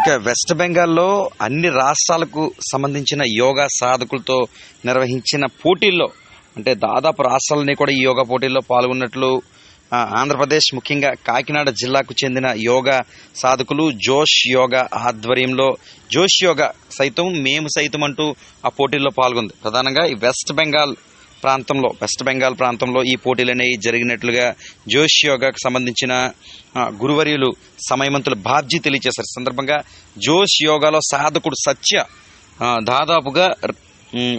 ఇక వెస్ట్ బెంగాల్లో అన్ని రాష్ట్రాలకు సంబంధించిన యోగా సాధకులతో నిర్వహించిన పోటీల్లో అంటే దాదాపు రాష్ట్రాలన్నీ కూడా ఈ యోగా పోటీల్లో పాల్గొన్నట్లు ఆంధ్రప్రదేశ్ ముఖ్యంగా కాకినాడ జిల్లాకు చెందిన యోగా సాధకులు జోష్ యోగా ఆధ్వర్యంలో జోష్ యోగా సైతం మేము సైతం అంటూ ఆ పోటీల్లో పాల్గొంది. ప్రధానంగా ఈ వెస్ట్ బెంగాల్ ప్రాంతంలో వెస్ట్ బెంగాల్ ప్రాంతంలో ఈ పోటీలు అనేవి జరిగినట్లుగా జోష్ యోగాకు సంబంధించిన గురువర్యులు సమయమంతులు బాబ్జీ తెలియజేశారు సందర్భంగా జోష్ యోగాలో సాధకుడు సత్య దాదాపుగా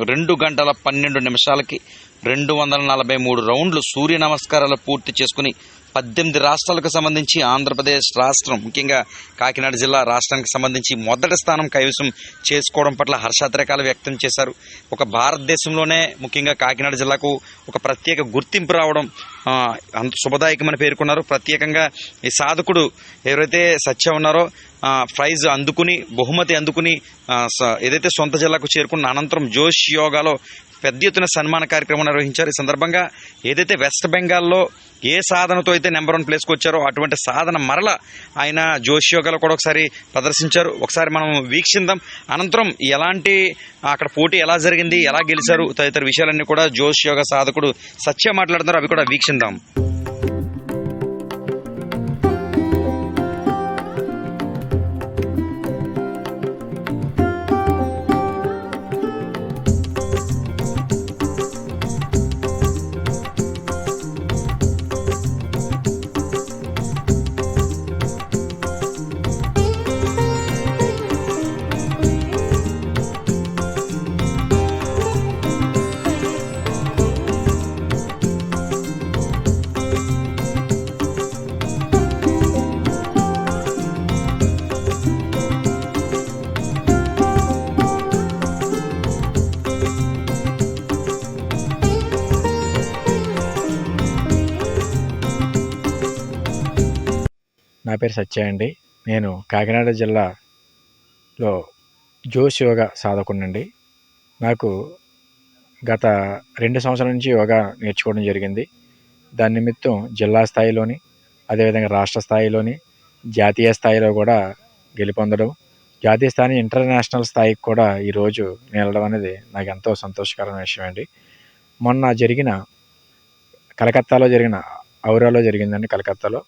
రెండు గంటల పన్నెండు నిమిషాలకి రెండు వందల నలభై మూడు రౌండ్లు సూర్య నమస్కారాలు పూర్తి చేసుకుని పద్దెనిమిది రాష్ట్రాలకు సంబంధించి ఆంధ్రప్రదేశ్ రాష్ట్రం ముఖ్యంగా కాకినాడ జిల్లా రాష్ట్రానికి సంబంధించి మొదటి స్థానం కైవసం చేసుకోవడం పట్ల హర్షాతిరేకాలు వ్యక్తం చేశారు. ఒక భారతదేశంలోనే ముఖ్యంగా కాకినాడ జిల్లాకు ఒక ప్రత్యేక గుర్తింపు రావడం అంత శుభదాయకమని పేర్కొన్నారు. ప్రత్యేకంగా ఈ సాధకుడు ఎవరైతే సత్య ఉన్నారో ప్రైజ్ అందుకుని బహుమతి అందుకుని స- ఏదైతే సొంత జిల్లాకు చేరుకున్న అనంతరం జోష్ యోగాలో పెద్ద ఎత్తున సన్మాన కార్యక్రమం నిర్వహించారు. ఈ సందర్భంగా ఏదైతే వెస్ట్ బెంగాల్లో ఏ సాధనతో అయితే నెంబర్ వన్ ప్లేస్కి వచ్చారో అటువంటి సాధన మరల ఆయన జోష్ యోగాలో కూడా ఒకసారి ప్రదర్శించారు. ఒకసారి మనం వీక్షిద్దాం అనంతరం ఎలాంటి అక్కడ పోటీ ఎలా జరిగింది ఎలా గెలిచారు తదితర విషయాలన్నీ కూడా జోష్ యోగ సాధకుడు సత్య మాట్లాడుతున్నారు. అవి కూడా వీక్షిద్దాం నా పేరు సత్య అండి. నేను కాకినాడ జిల్లాలో జోష్ యోగా సాధకుడినండి నాకు గత రెండు సంవత్సరాల నుంచి యోగా నేర్చుకోవడం జరిగింది. దాని నిమిత్తం జిల్లా స్థాయిలోని అదేవిధంగా రాష్ట్ర స్థాయిలోని జాతీయ స్థాయిలో కూడా గెలుపొందడం జాతీయ స్థాయి ఇంటర్నేషనల్ స్థాయికి కూడా ఈరోజు నిలడం అనేది నాకు ఎంతో సంతోషకరమైన విషయం అండి. మొన్న జరిగిన కలకత్తాలో జరిగిన ఔరాలో జరిగిందండి కలకత్తాలో.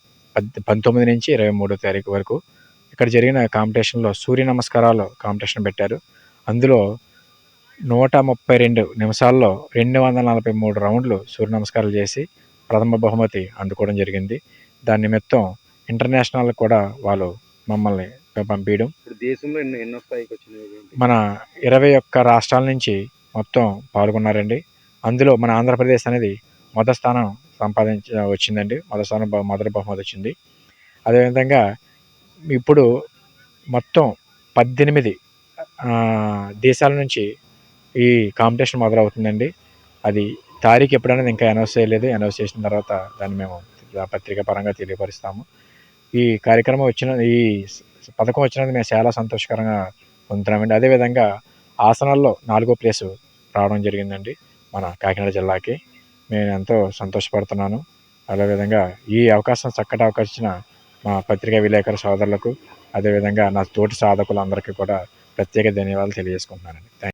పంతొమ్మిది నుంచి ఇరవై మూడో తారీఖు వరకు ఇక్కడ జరిగిన కాంపిటీషన్లో సూర్య నమస్కారాలు కాంపిటీషన్ పెట్టారు. అందులో నూట ముప్పై రెండు నిమిషాల్లో రెండు వందల నలభై మూడు రౌండ్లు సూర్య నమస్కారాలు చేసి ప్రథమ బహుమతి అందుకోవడం జరిగింది. దాని నిమిత్తం ఇంటర్నేషనల్ కూడా వాళ్ళు మమ్మల్ని పంపించడం. దేశంలో ఎన్నో స్థాయికి మన ఇరవై ఒక్క రాష్ట్రాల నుంచి మొత్తం పాల్గొన్నారండి. అందులో మన ఆంధ్రప్రదేశ్ అనేది మొదటి స్థానం సంపాదించ వచ్చిందండి. మొదటి స్థానం మొదటి బహుమతి వచ్చింది. అదేవిధంగా ఇప్పుడు మొత్తం పద్దెనిమిది దేశాల నుంచి ఈ కాంపిటీషన్ మొదలవుతుందండి. అది తారీఖు ఎప్పుడైనా ఇంకా అనౌన్స్ చేయలేదు. అనౌన్స్ చేసిన తర్వాత దాన్ని మేము పత్రికా పరంగా తెలియపరుస్తాము. ఈ కార్యక్రమం వచ్చిన ఈ పథకం వచ్చినందుకు మేము చాలా సంతోషకరంగా పొందుతున్నామండి. అదేవిధంగా ఆసనాల్లో నాలుగో ప్లేసు రావడం జరిగిందండి మన కాకినాడ జిల్లాకి. నేను ఎంతో సంతోషపడుతున్నాను. అదేవిధంగా ఈ అవకాశం చక్కటి అవకాశం మా పత్రికా విలేకరు సోదరులకు అదేవిధంగా నా తోటి సాధకులందరికీ కూడా ప్రత్యేక ధన్యవాదాలు తెలియజేసుకుంటున్నానండి. థ్యాంక్